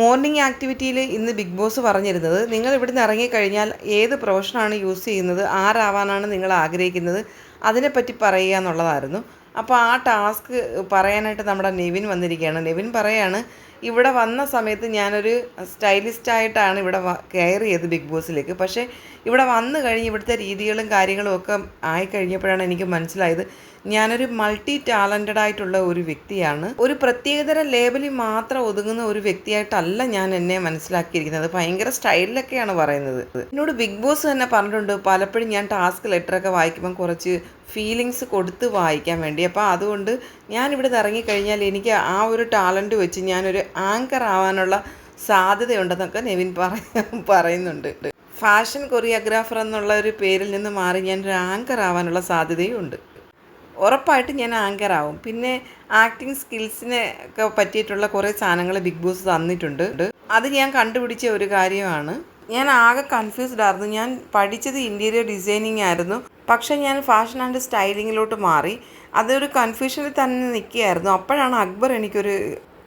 Morning ആക്ടിവിറ്റിയിൽ ഇന്ന് big boss പറഞ്ഞിരുന്നത് നിങ്ങൾ ഇവിടുന്ന് ഇറങ്ങിക്കഴിഞ്ഞാൽ ഏത് പ്രൊഫഷനാണ് യൂസ് ചെയ്യുന്നത് ആരാവാനാണ് നിങ്ങൾ ആഗ്രഹിക്കുന്നത് അതിനെപ്പറ്റി പറയുക എന്നുള്ളതായിരുന്നു. അപ്പോൾ ആ ടാസ്ക് പറയാനായിട്ട് നമ്മുടെ നെവിൻ വന്നിരിക്കുകയാണ്. നെവിൻ പറയാണ് ഇവിടെ വന്ന സമയത്ത് ഞാനൊരു സ്റ്റൈലിസ്റ്റായിട്ടാണ് ഇവിടെ കെയർ കയറിയത് ബിഗ് ബോസിലേക്ക്. പക്ഷേ ഇവിടെ വന്നു കഴിഞ്ഞ് ഇവിടുത്തെ രീതികളും കാര്യങ്ങളും ഒക്കെ ആയിക്കഴിഞ്ഞപ്പോഴാണ് എനിക്ക് മനസ്സിലായത് ഞാനൊരു മൾട്ടി ടാലന്റഡ് ആയിട്ടുള്ള ഒരു വ്യക്തിയാണ്. ഒരു പ്രത്യേകതര ലേബലിൽ മാത്രം ഒതുങ്ങുന്ന ഒരു വ്യക്തിയായിട്ടല്ല ഞാൻ എന്നെ മനസ്സിലാക്കിയിരിക്കുന്നത്. ഭയങ്കര സ്റ്റൈലിലൊക്കെയാണ് പറയുന്നത്. എന്നോട് ബിഗ് ബോസ് തന്നെ പറഞ്ഞിട്ടുണ്ട് പലപ്പോഴും ഞാൻ ടാസ്ക് ലെറ്ററൊക്കെ വായിക്കുമ്പം കുറച്ച് ഫീലിങ്സ് കൊടുത്ത് വായിക്കാൻ വേണ്ടി. അപ്പോൾ അതുകൊണ്ട് നിന്ന് ഇറങ്ങിക്കഴിഞ്ഞാൽ എനിക്ക് ആ ഒരു ടാലന്റ് വെച്ച് ഞാനൊരു ആങ്കർ ആവാനുള്ള സാധ്യതയുണ്ടെന്നൊക്കെ നെവിൻ പറ പറയുന്നുണ്ട്. ഫാഷൻ കൊറിയോഗ്രാഫർ എന്നുള്ള ഒരു പേരിൽ നിന്ന് മാറി ഞാൻ ഒരു ആങ്കർ ആവാനുള്ള സാധ്യതയും ഉണ്ട്. ഉറപ്പായിട്ട് ഞാൻ ആങ്കർ ആവും. പിന്നെ ആക്ടിങ് സ്കിൽസിനെ ഒക്കെ പറ്റിയിട്ടുള്ള കുറേ സാധനങ്ങൾ ബിഗ് ബോസ് തന്നിട്ടുണ്ട്. അത് ഞാൻ കണ്ടുപിടിച്ച ഒരു കാര്യമാണ്. ഞാൻ ആകെ കൺഫ്യൂസ്ഡ് ആയിരുന്നു. ഞാൻ പഠിച്ചത് ഇന്റീരിയർ ഡിസൈനിങ് ആയിരുന്നു. പക്ഷേ ഞാൻ ഫാഷൻ ആൻഡ് സ്റ്റൈലിങ്ങിലോട്ട് മാറി. അതൊരു കൺഫ്യൂഷനിൽ തന്നെ നിൽക്കുകയായിരുന്നു. അപ്പോഴാണ് അക്ബർ എനിക്കൊരു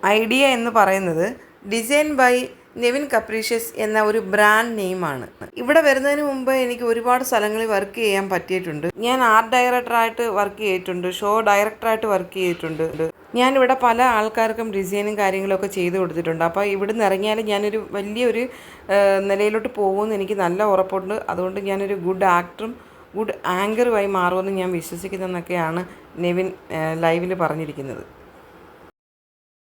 ഐഡിയ എന്ന് പറയുന്നത്. ഡിസൈൻ ബൈ നെവിൻ കപ്രീഷ്യസ് എന്ന ഒരു ബ്രാൻഡ് നെയിമാണ് ഇവിടെ വരുന്നതിന് മുമ്പ് എനിക്ക് ഒരുപാട് സ്ഥലങ്ങളിൽ വർക്ക് ചെയ്യാൻ പറ്റിയിട്ടുണ്ട്. ഞാൻ ആർട്ട് ഡയറക്ടറായിട്ട് വർക്ക് ചെയ്തിട്ടുണ്ട് ഷോ ഡയറക്ടറായിട്ട് വർക്ക് ചെയ്തിട്ടുണ്ട്. ഞാനിവിടെ പല ആൾക്കാർക്കും ഡിസൈനും കാര്യങ്ങളൊക്കെ ചെയ്തു കൊടുത്തിട്ടുണ്ട്. അപ്പോൾ ഇവിടുന്ന് ഇറങ്ങിയാൽ ഞാനൊരു വലിയൊരു നിലയിലോട്ട് പോകുമെന്ന് എനിക്ക് നല്ല ഉറപ്പുണ്ട്. അതുകൊണ്ട് ഞാനൊരു ഗുഡ് ആക്ടറും ഗുഡ് ആങ്കറുമായി മാറുമെന്ന് ഞാൻ വിശ്വസിക്കുന്നതെന്നൊക്കെയാണ് നെവിൻ ലൈവിൽ പറഞ്ഞിരിക്കുന്നത്.